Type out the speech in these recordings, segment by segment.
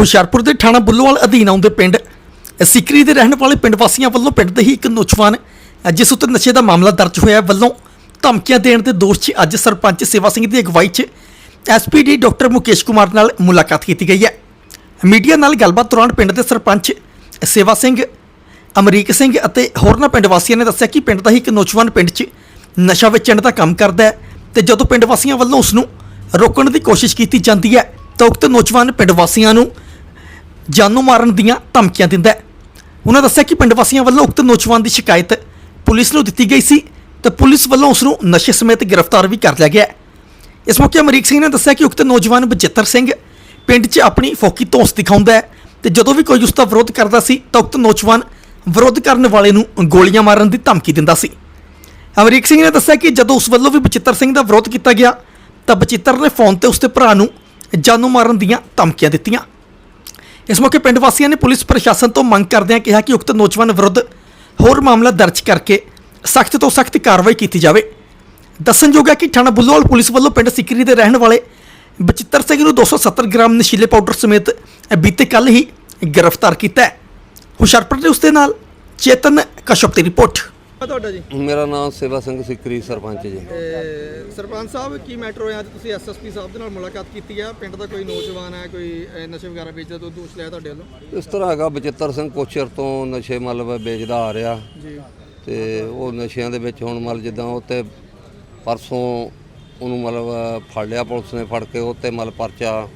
ਹੁਸ਼ਿਆਰਪੁਰ ਦੇ ਥਾਣਾ ਬੁੱਲੋਵਾਲ ਅਧੀਨ ਆਉਂਦੇ ਪਿੰਡ, ਸਿਕਰੀ ਦੇ ਰਹਿਣ ਵਾਲੇ ਪਿੰਡ ਵਾਸੀਆਂ ਵੱਲੋਂ ਪਿੰਡ ਦੇ ਹੀ ਇੱਕ ਨੌਜਵਾਨ ਜਿਸ ਉੱਤੇ ਨਸ਼ੇ ਦਾ ਮਾਮਲਾ ਦਰਜ ਹੋਇਆ ਵੱਲੋਂ ਧਮਕੀਆਂ ਦੇਣ ਦੇ ਦੋਸ਼ 'ਚ ਅੱਜ ਸਰਪੰਚ ਸੇਵਾ ਸਿੰਘ ਦੀ ਅਗਵਾਈ 'ਚ ਐਸਪੀਡੀ ਡਾਕਟਰ ਮੁਕੇਸ਼ ਕੁਮਾਰ ਨਾਲ ਮੁਲਾਕਾਤ ਕੀਤੀ ਗਈ ਹੈ। ਮੀਡੀਆ ਨਾਲ ਗੱਲਬਾਤ ਦੌਰਾਨ ਪਿੰਡ ਦੇ ਸਰਪੰਚ ਸੇਵਾ ਸਿੰਘ, ਅਮਰੀਕ ਸਿੰਘ ਅਤੇ ਹੋਰਨਾਂ ਪਿੰਡ ਵਾਸੀਆਂ ਨੇ ਦੱਸਿਆ ਕਿ ਪਿੰਡ ਦਾ ਹੀ ਇੱਕ ਨੌਜਵਾਨ ਪਿੰਡ 'ਚ ਨਸ਼ਾ ਵੇਚਣ ਦਾ ਕੰਮ ਕਰਦਾ ਹੈ ਤੇ ਜਦੋਂ ਪਿੰਡ ਵਾਸੀਆਂ ਵੱਲੋਂ ਉਸ ਨੂੰ ਰੋਕਣ ਦੀ ਕੋਸ਼ਿਸ਼ ਕੀਤੀ ਜਾਂਦੀ ਹੈ, ਤਾਂ ਉਕਤ ਨੌਜਵਾਨ ਪਿੰਡ ਵਾਸੀਆਂ ਨੂੰ ਜਾਨੋਂ ਮਾਰਨ ਦੀਆਂ ਧਮਕੀਆਂ ਦਿੰਦਾ ਹੈ। ਉਹਨਾਂ ਦੱਸਿਆ ਕਿ ਪਿੰਡ ਵਾਸੀਆਂ ਵੱਲੋਂ ਉਕਤ ਨੌਜਵਾਨ ਦੀ ਸ਼ਿਕਾਇਤ ਪੁਲਿਸ ਨੂੰ ਦਿੱਤੀ ਗਈ ਸੀ ਤੇ ਪੁਲਿਸ ਵੱਲੋਂ ਉਸ ਨੂੰ ਨਸ਼ੇ ਸਮੇਤ ਗ੍ਰਿਫਤਾਰ ਵੀ ਕਰ ਲਿਆ ਗਿਆ ਇਸ ਮੌਕੇ ਅਮਰੀਕ ਸਿੰਘ ਨੇ ਦੱਸਿਆ ਕਿ ਉਕਤ ਨੌਜਵਾਨ ਬਚਿੱਤਰ ਸਿੰਘ ਪਿੰਡ 'ਚ ਆਪਣੀ ਫੋਕੀ ਧੌਂਸ ਦਿਖਾਉਂਦਾ ਹੈ ਤੇ ਜਦੋਂ ਵੀ ਕੋਈ ਉਸ ਦਾ ਵਿਰੋਧ ਕਰਦਾ ਸੀ ਤਾਂ ਉਕਤ ਨੌਜਵਾਨ ਵਿਰੋਧ ਕਰਨ ਵਾਲੇ ਨੂੰ ਗੋਲੀਆਂ ਮਾਰਨ ਦੀ ਧਮਕੀ ਦਿੰਦਾ ਸੀ। ਅਮਰੀਕ ਸਿੰਘ ਨੇ ਦੱਸਿਆ ਕਿ ਜਦੋਂ ਉਸ ਵੱਲੋਂ ਵੀ ਬਚਿੱਤਰ ਸਿੰਘ ਦਾ ਵਿਰੋਧ ਕੀਤਾ ਗਿਆ ਤਾਂ ਬਚਿੱਤਰ ਨੇ ਫੋਨ ਤੇ ਉਸਦੇ ਭਰਾ ਨੂੰ ਜਾਨੋਂ ਮਾਰਨ ਦੀਆਂ ਧਮਕੀਆਂ ਦਿੱਤੀਆਂ। ਇਸ ਮੌਕੇ ਪਿੰਡ ਵਾਸੀਆਂ ਨੇ ਪੁਲਿਸ ਪ੍ਰਸ਼ਾਸਨ ਤੋਂ ਮੰਗ ਕਰਦਿਆਂ ਕਿਹਾ ਕਿ ਉਕਤ ਨੌਜਵਾਨ ਵਿਰੁੱਧ ਹੋਰ ਮਾਮਲਾ ਦਰਜ ਕਰਕੇ ਸਖਤ ਤੋਂ ਸਖਤ ਕਾਰਵਾਈ ਕੀਤੀ ਜਾਵੇ। ਦੱਸਣਯੋਗ ਹੈ ਕਿ ਥਾਣਾ ਬੁੱਲੋਵਾਲ ਪੁਲਿਸ ਵੱਲੋਂ ਪਿੰਡ ਸਿਕਰੀ ਦੇ ਰਹਿਣ ਵਾਲੇ ਬਚਿੱਤਰ ਸਿੰਘ ਨੂੰ 270 ਗ੍ਰਾਮ ਨਸ਼ੀਲੇ ਪਾਊਡਰ ਸਮੇਤ ਬੀਤੇ ਕੱਲ ਹੀ ਗ੍ਰਿਫਤਾਰ ਕੀਤਾ ਹੈ। ਹੁਸ਼ਿਆਰਪੁਰ ਦੇ ਉਸਦੇ ਨਾਲ ਚੇਤਨ ਕਸ਼ਪ ਦੀ ਰਿਪੋਰਟ। ਤੁਹਾਡਾ ਜੀ? ਮੇਰਾ ਨਾਮ ਸੇਵਾ ਸਿੰਘ ਸਿੱਕਰੀ ਸਰਪੰਚ ਜੀ। ਇਹ ਸਰਪੰਚ ਸਾਹਿਬ ਕੀ ਮੈਟਰ ਹੋਇਆ? ਅੱਜ ਤੁਸੀਂ ਐਸਐਸਪੀ ਸਾਹਿਬ ਦੇ ਨਾਲ ਮੁਲਾਕਾਤ ਕੀਤੀ ਹੈ ਪਿੰਡ ਦਾ ਕੋਈ ਨੌਜਵਾਨ ਹੈ ਕੋਈ ਨਸ਼ੇ ਵਗੈਰਾ ਵੇਚਦਾ ਤੋਂ ਦੋਸ਼ ਲਿਆ ਤੁਹਾਡੇ ਵੱਲੋਂ? ਇਸ ਤਰ੍ਹਾਂ ਹੈਗਾ ਬਚਿੱਤਰ ਸਿੰਘ ਕੋਚਰ ਤੋਂ ਨਸ਼ੇ ਮਤਲਬ ਵੇਚਦਾ ਆ ਰਿਹਾ। ਜੀ। ਤੇ ਉਹ ਨਸ਼ਿਆਂ ਦੇ ਵਿੱਚ ਹੁਣ ਮਤਲਬ ਜਿੱਦਾਂ ਉਹ ਤੇ ਪਰਸੋਂ ਉਹਨੂੰ ਮਤਲਬ ਫੜ ਲਿਆ ਪੁਲਿਸ ਨੇ ਫੜ ਕੇ ਉਹ ਤੇ ਮਤਲਬ ਪਰਚਾ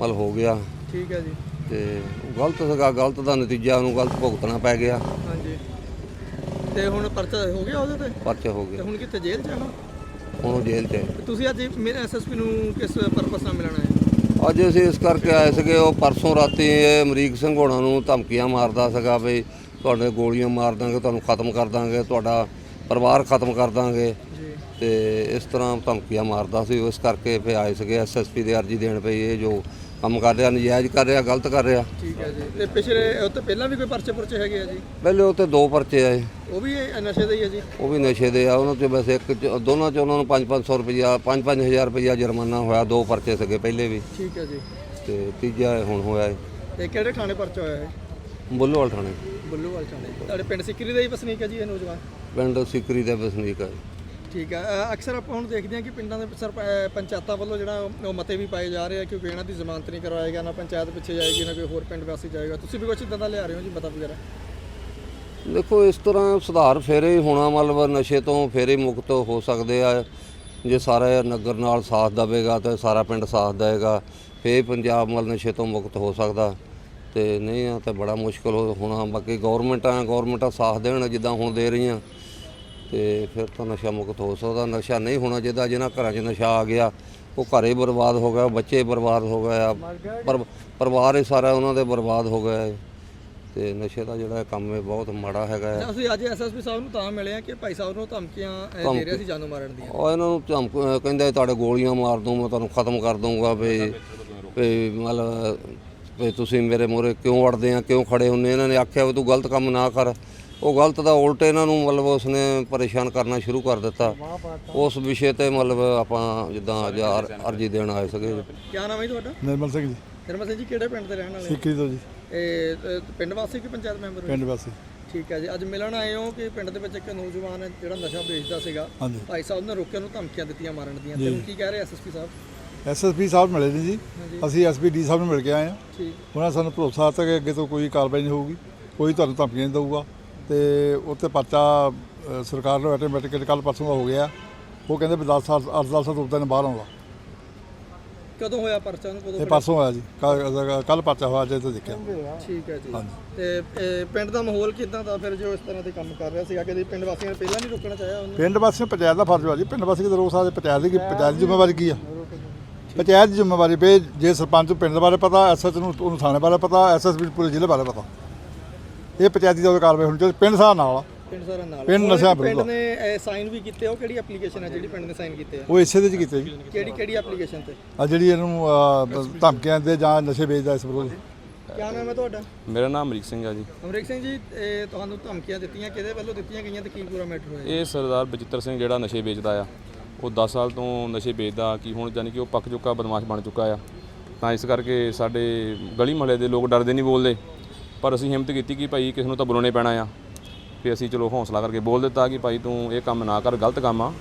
ਮਤਲਬ ਹੋ ਗਿਆ। ਠੀਕ ਹੈ ਜੀ। ਤੇ ਗਲਤ ਸੀਗਾ ਗਲਤ ਦਾ ਨਤੀਜਾ ਉਹਨੂੰ ਗਲਤ ਭੁਗਤਣਾ ਪੈ ਗਿਆ। ਹਾਂਜੀ। ਤੇ ਹੁਣ ਪਰਚਾ ਹੋ ਗਿਆ ਉਹਦੇ ਤੇ? ਪਰਚਾ ਹੋ ਤੇ ਗਿਆ ਹੁਣ ਕਿੱਥੇ ਜੇਲ੍ਹ 'ਚ ਹੁਣ ਹੁਣ ਉਹ ਜੇਲ੍ਹ 'ਚ ਹੈ। ਤੇ ਤੁਸੀਂ ਅੱਜ ਮੇਰੇ ਐਸਐਸਪੀ ਨੂੰ ਕਿਸ ਪਰਪਸ ਨਾਲ ਮਿਲਣਾ ਹੈ? ਅੱਜ ਅਸੀਂ ਇਸ ਕਰਕੇ ਆਏ ਸੀਗੇ ਉਹ ਪਰਸੋਂ ਰਾਤੀ ਇਹ ਅਮਰੀਕ ਸਿੰਘ ਹੋਣਾ ਨੂੰ ਧਮਕੀਆਂ ਮਾਰਦਾ ਸੀਗਾ ਵੀ ਤੁਹਾਡੇ ਗੋਲੀਆਂ ਮਾਰ ਦਾਂਗੇ ਤੁਹਾਨੂੰ ਖਤਮ ਕਰ ਦਾਂਗੇ ਤੁਹਾਡਾ ਪਰਿਵਾਰ ਖਤਮ ਕਰ ਦਾਂਗੇ। ਜੀ। ਤੇ ਇਸ ਤਰ੍ਹਾਂ ਧਮਕੀਆਂ ਮਾਰਦਾ ਸੀ ਇਸ ਕਰਕੇ ਫਿਰ ਆਏ ਸੀਗੇ ਐਸਐਸਪੀ ਦੇ ਅਰਜੀ ਦੇਣ ਪਈ ਇਹ ਜੋ ਕੰਮ ਕਰ ਰਿਹਾ ਨਜਾਇਜ਼ ਕਰ ਰਿਹਾ ਗਲਤ ਕਰ ਰਿਹਾ। ਠੀਕ ਹੈ ਜੀ। ਤੇ ਪਿਛਲੇ ਉਹ ਤੋਂ ਪਹਿਲਾਂ ਵੀ ਕੋਈ ਪਰਚੇ ਪੁਰਚੇ ਹੈਗੇ ਆ ਜੀ? ਪਹਿਲੇ ਉਹ ਤੇ ਦੋ ਪਰਚੇ ਆਏ ਉਹ ਵੀ ਇਹ ਨਸ਼ੇ ਦਾ ਹੀ ਹੈ ਜੀ? ਉਹ ਵੀ ਨਸ਼ੇ ਦੇ ਆ ਉਹਨਾਂ ਚ ਬਸ ਇੱਕ ਚ- ਦੋਨਾਂ ਚ ਉਹਨਾਂ ਨੂੰ 5-500 ਰੁਪਇਆ 5-5000 ਰੁਪਇਆ ਜੁਰਮਾਨਾ ਹੋਇਆ ਦੋ ਪਰਚੇ ਸੀਗੇ ਪਹਿਲੇ ਵੀ। ਠੀਕ ਹੈ ਜੀ। ਤੇ ਤੀਜਾ ਹੁਣ ਹੋਇਆ ਹੈ ਤੇ ਕਿਹੜੇ ਥਾਣੇ ਪਰਚਾ ਹੋਇਆ ਹੈ ਬੁੱਲੋਵਾਲ ਥਾਣੇ। ਬੁੱਲੂਵਾਲ ਥਾਣੇ। ਤੁਹਾਡੇ ਪਿੰਡ ਸਿੱਕਰੀ ਦਾ ਹੀ ਵਸਨੀਕ ਹੈ ਜੀ ਇਹ ਨੌਜਵਾਨ? ਪਿੰਡ ਸਿਕਰੀ ਦੇ ਵਸਨੀਕ ਹੈ ਠੀਕ ਹੈ ਅਕਸਰ ਆਪਾਂ ਹੁਣ ਦੇਖਦੇ ਹਾਂ ਕਿ ਪਿੰਡਾਂ ਦੇ ਸਰਪ- ਪੰਚਾਇਤਾਂ ਵੱਲੋਂ ਜਿਹੜਾ ਉਹ ਮਤੇ ਵੀ ਪਾਏ ਜਾ ਰਹੇ ਆ, ਕਿਉਂਕਿ ਇਹਨਾਂ ਦੀ ਜ਼ਮਾਨਤ ਨਹੀਂ ਕਰਵਾਏਗਾ, ਨਾ ਪੰਚਾਇਤ ਪਿੱਛੇ ਜਾਏਗੀ, ਨਾ ਕੋਈ ਹੋਰ ਪਿੰਡ ਵਾਸੀ ਜਾਏਗਾ। ਤੁਸੀਂ ਵੀ ਕੁਝ ਇਦਾਂ ਦਾ ਲਿਆ ਰਹੇ ਹੋ ਜੀ ਮਤਾ ਵਗੈਰਾ? ਦੇਖੋ, ਇਸ ਤਰ੍ਹਾਂ ਸੁਧਾਰ ਫੇਰੇ ਹੀ ਹੋਣਾ, ਮਤਲਬ ਨਸ਼ੇ ਤੋਂ ਫੇਰੇ ਮੁਕਤ ਹੋ ਸਕਦੇ ਆ। ਜੇ ਸਾਰਾ ਨਗਰ ਨਾਲ ਸਾਥ ਦੇਵੇਗਾ ਤਾਂ ਸਾਰਾ ਪਿੰਡ ਸਾਥ ਦੇਵੇਗਾ, ਫੇਰ ਪੰਜਾਬ ਮਤਲਬ ਨਸ਼ੇ ਤੋਂ ਮੁਕਤ ਹੋ ਸਕਦਾ। ਤੇ ਨਹੀਂ ਆ ਤਾਂ ਬੜਾ ਮੁਸ਼ਕਲ ਹੋਣਾ। ਬਾਕੀ ਗਵਰਨਮੈਂਟਾਂ ਗਵਰਨਮੈਂਟਾਂ ਸਾਥ ਦੇਣ, ਜਿੱਦਾਂ ਹੁਣ ਦੇ ਰਹੀਆਂ। ਤੇ ਫਿਰ ਤਾਂ ਨਸ਼ਾ ਮੁਕਤ ਹੋ ਸਕਦਾ ਨਸ਼ਾ ਨਹੀਂ ਹੋਣਾ ਚਾਹੀਦਾ ਜਿਹਨਾਂ ਘਰਾਂ 'ਚ ਨਸ਼ਾ ਆ ਗਿਆ ਉਹ ਘਰੇ ਬਰਬਾਦ ਹੋ ਗਿਆ ਬੱਚੇ ਬਰਬਾਦ ਹੋ ਗਏ ਆ ਪਰ ਪਰਿਵਾਰ ਹੀ ਸਾਰਾ ਉਹਨਾਂ ਦੇ ਬਰਬਾਦ ਹੋ ਗਿਆ ਹੈ। ਤੇ ਨਸ਼ੇ ਦਾ ਜਿਹੜਾ ਕੰਮ ਹੈ ਬਹੁਤ ਮਾੜਾ ਹੈਗਾ ਹੈ। ਅਸੀਂ ਅੱਜ ਐਸਐਸਪੀ ਸਾਹਿਬ ਨੂੰ ਤਾਂ ਮਿਲੇ ਆ ਕਿ ਭਾਈ ਸਾਹਿਬ ਨੂੰ ਧਮਕੀਆਂ ਦੇ ਰਹੇ ਸੀ ਜਾਨੋਂ ਮਾਰਨ ਦੀਆਂ। ਉਹ ਇਹਨਾਂ ਨੂੰ ਧਮਕ ਕਹਿੰਦੇ ਤੁਹਾਡੇ ਗੋਲੀਆਂ ਮਾਰ ਦੂੰ ਮੈਂ ਤੁਹਾਨੂੰ ਖਤਮ ਕਰ ਦੂੰਗਾ ਵੀ ਵੀ ਮਤਲਬ ਵੀ ਤੁਸੀਂ ਮੇਰੇ ਮੂਹਰੇ ਕਿਉਂ ਅੜਦੇ ਆ ਕਿਉਂ ਖੜੇ ਹੁੰਨੇ ਇਹਨਾਂ ਨੇ ਆਖਿਆ ਵੀ ਤੂੰ ਗਲਤ ਕੰਮ ਨਾ ਕਰ। ਉਹ ਗਲਤ ਦਾ ਉਲਟ ਇਹਨਾਂ ਨੂੰ ਮਤਲਬ ਉਸਨੇ ਪਰੇਸ਼ਾਨ ਕਰਨਾ ਸ਼ੁਰੂ ਕਰ ਦਿੱਤਾ। ਉਸ ਵਿਸ਼ੇ ਤੇ ਮਤਲਬ ਆਪਾਂ ਜਿੱਦਾਂ ਅੱਜ ਅਰ- ਅਰਜੀ ਦੇਣ ਆਏ ਸੀਗੇ ਕੀ ਨਾਮ ਹੈ ਜੀ ਤੁਹਾਡਾ? ਨਿਰਮਲ ਸਿੰਘ ਜੀ। ਨਿਰਮਲ ਸਿੰਘ ਜੀ ਕਿਹੜੇ ਪਿੰਡ ਦੇ ਰਹਿਣ ਵਾਲੇ ਹੋ? ਸਿੱਕੀ ਤੋਂ ਜੀ। ਇਹ ਅ, ਪਿੰਡ ਵਾਸੀ ਕਿ ਪੰਚਾਇਤ ਮੈਂਬਰ? ਹੋ? ਪਿੰਡ ਵਾਸੀ। ਠੀਕ ਹੈ ਜੀ। ਅੱਜ ਮਿਲਣ ਆਏ ਹੋ ਕਿ ਪਿੰਡ ਦੇ ਵਿੱਚ ਇੱਕ ਨੌਜਵਾਨ ਹੈ ਜਿਹੜਾ ਨਸ਼ਾ ਵੇਚਦਾ ਸੀਗਾ। ਹਾਂਜੀ। ਭਾਈ ਸਾਹਿਬ ਨੇ ਰੋਕਿਆ ਨੂੰ ਧਮਕੀਆਂ ਦਿੱਤੀਆਂ ਮਾਰਨ ਦੀਆਂ। ਤੇ ਕੀ ਕਹਿ ਰਹੇ ਐਸਐਸਪੀ ਸਾਹਿਬ? ਐਸਐਸਪੀ ਸਾਹਿਬ ਮਿਲੇ ਨੇ ਜੀ। ਅਸੀਂ ਐਸਪੀ ਸਾਹਿਬ ਨੂੰ ਮਿਲ ਕੇ ਆਏ ਹਾਂ। ਠੀਕ। ਉਹਨਾਂ ਨੇ ਸਾਨੂੰ ਭਰੋਸਾ ਦਿੱਤਾ ਕਿ ਅੱਗੇ ਤੋਂ ਕੋਈ ਕਾਰਵਾਈ ਨਹੀਂ ਹੋਊਗੀ। ਕੋਈ ਤੁਹਾਨੂੰ ਧਮਕੀਆਂ ਨਹੀਂ ਦਊਗਾ। ਤੇ ਉੱਤੇ ਪਰਚਾ ਅ, ਸਰਕਾਰ ਨੂੰ ਆਟੋਮੈਟਿਕ ਕੱਲ ਪਰਸੋਂ ਦਾ ਹੋ ਗਿਆ। ਉਹ ਕਹਿੰਦੇ ਵੀ 10 ਸਾਲ 8 ਸਾਲ ਤੋਂ ਦਿਨ ਬਾਹਰ ਆਉਂਦਾ ਕਦੋਂ ਹੋਇਆ ਪਰਚਾ ਉਹਨੂੰ? ਕਦੋਂ ਪਰਸੋਂ ਹੋਇਆ ਜੀ। ਕੱਲ ਪਰਚਾ ਹੋਇਆ ਜੇ ਤੋਂ ਦੇਖਿਆ। ਠੀਕ ਹੈ ਜੀ। ਤੇ ਇਹ ਪਿੰਡ ਦਾ ਮਾਹੌਲ ਕਿਦਾਂ ਦਾ? ਫਿਰ ਜੋ ਇਸ ਤਰ੍ਹਾਂ ਦੇ ਕੰਮ ਕਰ ਰਿਹਾ ਸੀਗਾ ਕਿ ਪਿੰਡ ਵਾਸੀਆਂ ਨੇ ਪਹਿਲਾਂ ਨਹੀਂ ਰੋਕਣਾ ਚਾਹਿਆ ਉਹਨੂੰ? ਪਿੰਡ ਵਾਸੀ ਪੰਚਾਇਤ ਦਾ ਫਰਜ਼ ਆ ਜੀ। ਪਿੰਡ ਵਾਸੀ ਕਿਤੇ ਰੋਕ ਸਕਦੇ ਪੰਚਾਇਤ ਦੀ ਕੀ- ਪੰਚਾਇਤ ਦੀ ਜ਼ਿੰਮੇਵਾਰੀ ਕੀ ਆ? ਪੰਚਾਇਤ ਦੀ ਜ਼ਿੰਮੇਵਾਰੀ ਵੀ ਜੇ ਸਰਪੰਚ ਨੂੰ ਪਿੰਡ ਬਾਰੇ ਪਤਾ ਐਸਐਚ ਨੂੰ ਉਹਨੂੰ ਥਾਣੇ ਬਾਰੇ ਪਤਾ ਐਸਐਸਪੀ ਪੂਰੇ ਜ਼ਿਲ੍ਹੇ ਬਾਰੇ ਪਤਾ। ਇਹ ਪੰਚਾਇਤੀ ਦਾ ਕਾਰਵਾਈ ਹੋਣੀ ਚਾਹੀਦੀ ਪਿੰਡ ਸਾਹਿਬ ਨਾਲ ਆ। ਪਿੰਡ ਸਾਰਾ ਨਾਲ। ਪਿੰਡ ਹੋਰ ਨਸ਼ਾ ਪਿੰਡ ਵਿਰੁੱਧ। ਨੇ ਸਾਈਨ ਵੀ ਕੀਤੇ ਉਹ ਕਿਹੜੀ ਐਪਲੀਕੇਸ਼ਨ ਹੈ ਜਿਹੜੀ ਪਿੰਡ ਨੇ ਸਾਈਨ ਕੀਤੇ ਆ? ਉਹ ਇਸੇ ਦੇ ਚ ਕੀਤੇ ਜੀ। ਕਿਹੜੀ ਕਿਹੜੀ ਐਪਲੀਕੇਸ਼ਨ ਤੇ? ਆ ਜਿਹੜੀ ਇਹਨੂੰ ਅਹ, ਧਮਕੀਆਂ ਦੇ ਜਾਂ ਨਸ਼ੇ ਵੇਚਦਾ ਇਸ ਵਿਰੋਧ। ਕੀ ਨਾਮ ਹੈ ਤੁਹਾਡਾ? ਮੇਰਾ ਨਾਮ ਅਮਰੀਕ ਸਿੰਘ ਆ ਜੀ। ਅਮਰੀਕ ਸਿੰਘ ਜੀ ਇਹ ਤੁਹਾਨੂੰ ਧਮਕੀਆਂ ਦਿੱਤੀਆਂ ਕਿਹਦੇ ਵੱਲੋਂ ਦਿੱਤੀਆਂ ਗਈਆਂ ਤੇ ਕੀ ਪੂਰਾ ਮੈਟਰ ਹੋਇਆ? ਇਹ ਸਰਦਾਰ ਬਚਿੱਤਰ ਸਿੰਘ ਜਿਹੜਾ ਨਸ਼ੇ ਵੇਚਦਾ ਆ ਉਹ 10 ਸਾਲ ਤੋਂ ਨਸ਼ੇ ਵੇਚਦਾ ਕਿ ਹੁਣ ਜਾਨੀ ਕਿ ਉਹ ਪੱਕ ਚੁੱਕਾ ਬਦਮਾਸ਼ ਬਣ ਚੁੱਕਾ ਆ। ਤਾਂ ਇਸ ਕਰਕੇ ਸਾਡੇ ਗਲੀ ਮੁਹੱਲੇ ਦੇ ਲੋਕ ਡਰਦੇ ਨਹੀਂ ਬੋਲਦੇ। ਪਰ ਅਸੀਂ ਹਿੰਮਤ ਕੀਤੀ ਕਿ ਭਾਈ ਕਿਸ ਨੂੰ ਤਾਂ ਬੁਲਾਉਣੇ ਪੈਣਾ ਆ। ਫਿਰ ਅਸੀਂ ਚਲੋ ਹੌਸਲਾ ਕਰਕੇ ਬੋਲ ਦਿੱਤਾ ਕਿ ਭਾਈ ਤੂੰ ਇਹ ਕੰਮ ਨਾ ਕਰ ਗਲਤ ਕੰਮ ਆ।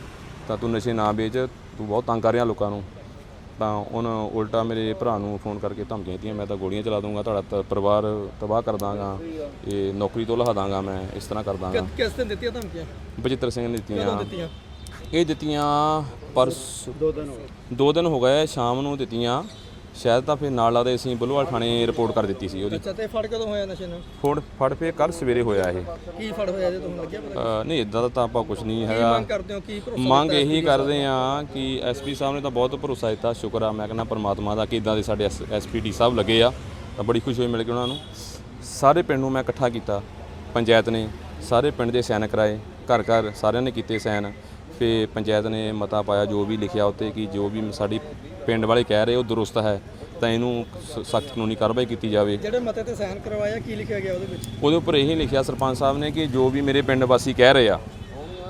ਤਾਂ ਤੂੰ ਨਸ਼ੇ ਨਾ ਵੇਚ ਤੂੰ ਬਹੁਤ ਤੰਗ ਕਰ ਰਿਹਾ ਲੋਕਾਂ ਨੂੰ। ਤਾਂ ਉਹਨ ਉਲਟਾ ਮੇਰੇ ਭਰਾ ਨੂੰ ਫੋਨ ਕਰਕੇ ਧਮਕੀਆਂ ਦਿੱਤੀਆਂ ਮੈਂ ਤਾਂ ਗੋਲੀਆਂ ਚਲਾ ਦੂੰਗਾ ਤੁਹਾਡਾ ਤ- ਪਰਿਵਾਰ ਤਬਾਹ ਕਰ ਦਾਂਗਾ ਇਹ ਨੌਕਰੀ ਤੋਂ ਲਹਾ ਦਾਂਗਾ ਮੈਂ ਇਸ ਤਰ੍ਹਾਂ ਕਰ ਦਾਂਗਾ। ਕਿ- ਕਿਸ ਦਿਨ ਦਿੱਤੀਆਂ ਧਮਕੀਆਂ? ਬਚਿੱਤਰ ਸਿੰਘ ਨੇ ਦਿੱਤੀਆਂ। ਦਿੱਤੀਆਂ? ਇਹ ਦਿੱਤੀਆਂ ਪਰਸ ਦੋ ਦਿਨ ਹੋ ਗਏ। ਦਿਨ ਹੋ ਗਏ ਸ਼ਾਮ ਨੂੰ ਦਿੱਤੀਆਂ। ਸ਼ਾਇਦ ਤਾਂ ਫਿਰ ਨਾਲ ਲਾਦੇ ਅਸੀਂ ਬੁੱਲੋਵਾਲ ਥਾਣੇ ਰਿਪੋਰਟ ਕਰ ਦਿੱਤੀ ਸੀ ਉਹਦੀ। ਅੱਛਾ ਤੇ ਫੜ ਕਦੋਂ ਹੋਇਆ ਨਸ਼ੇ ਨੂੰ ਫੜ ਫੜ ਫੇ ਕੱਲ ਸਵੇਰੇ ਹੋਇਆ ਇਹ। ਕੀ ਫੜ ਹੋਇਆ ਜੇ ਤੁਹਾਨੂੰ ਲੱਗਿਆ ਪਤਾ? ਅ, ਨਹੀਂ ਇਦਾਂ ਦਾ ਤਾਂ ਆਪਾਂ ਕੁਝ ਨਹੀਂ ਕੀ ਹੈਗਾ। ਮੰਗ ਕਰਦੇ ਹੋ? ਕੀ ਭਰੋਸਾ ਮੰਗ ਦਿੱਤਾ ਇਹੀ ਕਰਦੇ ਆ ਕਿ ਐਸਪੀ ਸਾਹਿਬ ਨੇ ਤਾਂ ਬਹੁਤ ਭਰੋਸਾ ਦਿੱਤਾ। ਸ਼ੁਕਰ ਆ ਮੈਂ ਕਹਿੰਦਾ ਪਰਮਾਤਮਾ ਦਾ ਕਿ ਇਦਾਂ ਦੇ ਸਾਡੇ ਐਸਪੀਡੀ ਸਾਹਿਬ ਲੱਗੇ ਆ। ਤਾਂ ਬੜੀ ਖੁਸ਼ੀ ਹੋਈ ਮਿਲ ਕੇ ਉਹਨਾਂ ਨੂੰ। ਸਾਰੇ ਪਿੰਡ ਨੂੰ ਮੈਂ ਇਕੱਠਾ ਕੀਤਾ। ਪੰਚਾਇਤ ਨੇ ਸਾਰੇ ਪਿੰਡ ਦੇ ਸਾਈਨ ਕਰਾਏ। ਘਰ ਘਰ ਸਾਰਿਆਂ ਨੇ ਕੀਤੇ ਸਾਈਨ ਫੇ ਪੰਚਾਇਤ ਨੇ ਮਤਾ ਪਾਇਆ ਜੋ ਵੀ ਲਿਖਿਆ ਉੱਤੇ ਕਿ ਜੋ ਵੀ ਸਾਡੀ ਪਿੰਡ ਵਾਲੇ ਕਹਿ ਰਹੇ ਉਹ ਦਰੁਸਤ ਹੈ ਤਾਂ ਇਹਨੂੰ ਸਖਤ ਕਾਨੂੰਨੀ ਕਾਰਵਾਈ ਕੀਤੀ ਜਾਵੇ। ਜਿਹੜੇ ਮਤੇ ਤੇ ਸਾਈਨ ਕਰਵਾਇਆ ਕੀ ਲਿਖਿਆ ਗਿਆ ਉਹਦੇ ਵਿੱਚ? ਉਹਦੇ ਉੱਪਰ ਇਹੀ ਲਿਖਿਆ ਸਰਪੰਚ ਸਾਹਿਬ ਨੇ ਕਿ ਜੋ ਵੀ ਮੇਰੇ ਪਿੰਡ ਵਾਸੀ ਕਹਿ ਰਹੇ ਆ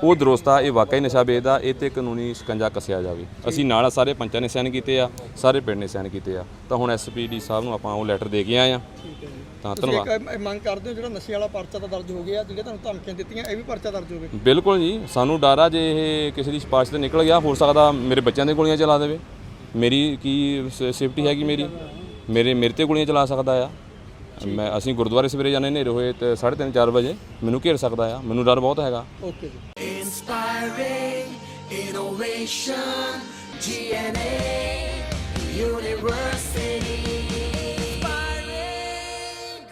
ਉਹ ਦਰੁਸਤ ਆ ਇਹ ਵਾਕਈ ਨਸ਼ਾ ਵੇਚਦਾ ਇਹ ਤੇ ਕਾਨੂੰਨੀ ਸ਼ਿਕੰਜਾ ਕੱਸਿਆ ਜਾਵੇ। ਅਸੀਂ ਨਾਲ ਸਾਰੇ ਪੰਚਾਂ ਨੇ ਸਾਈਨ ਕੀਤੇ ਆ ਸਾਰੇ ਪਿੰਡ ਨੇ ਸਾਈਨ ਕੀਤੇ ਆ। ਤਾਂ ਹੁਣ ਐਸਪੀਡੀ ਸਾਹਿਬ ਨੂੰ ਆਪਾਂ ਉਹ ਲੈਟਰ ਦੇ ਕੇ ਆਏ ਆ। ਤਾਂ ਧੰਨਵਾਦ। ਇੱਕ ਮੰਗ ਕਰਦੇ ਹੋ ਜਿਹੜਾ ਨਸ਼ੇ ਵਾਲਾ ਪਰਚਾ ਤਾਂ ਦਰਜ ਹੋ ਗਿਆ ਜਿਹੜੇ ਤੁਹਾਨੂੰ ਧਮਕੀਆਂ ਦਿੱਤੀਆਂ ਇਹ ਵੀ ਪਰਚਾ ਦਰਜ ਹੋਵੇ? ਬਿਲਕੁਲ ਜੀ ਸਾਨੂੰ ਡਰ ਆ ਜੇ ਇਹ ਕਿਸੇ ਦੀ ਸਿਫਾਰਿਸ਼ ਤੇ ਨਿਕਲ ਗਿਆ ਹੋ ਸਕਦਾ ਮੇਰੇ ਬੱਚਿਆਂ ਦੇ ਗੋਲੀਆਂ ਚਲਾ ਦੇਵੇ। ਮੇਰੀ ਕੀ ਸੇਫਟੀ ਹੈਗੀ ਮੇਰੀ? ਮੇਰੇ ਮੇਰੇ ਤੇ ਗੋਲੀਆਂ ਚਲਾ ਸਕਦਾ ਆ। ਮੈਂ ਅਸੀਂ ਗੁਰਦੁਆਰੇ ਸਵੇਰੇ ਜਾਂਦੇ ਹਨੇਰੇ ਹੋਏ ਤੇ 3:30 4 ਵਜੇ ਮੈਨੂੰ ਘੇਰ ਸਕਦਾ ਆ। ਮੈਨੂੰ ਡਰ ਬਹੁਤ ਹੈਗਾ। ਓਕੇ ਜੀ.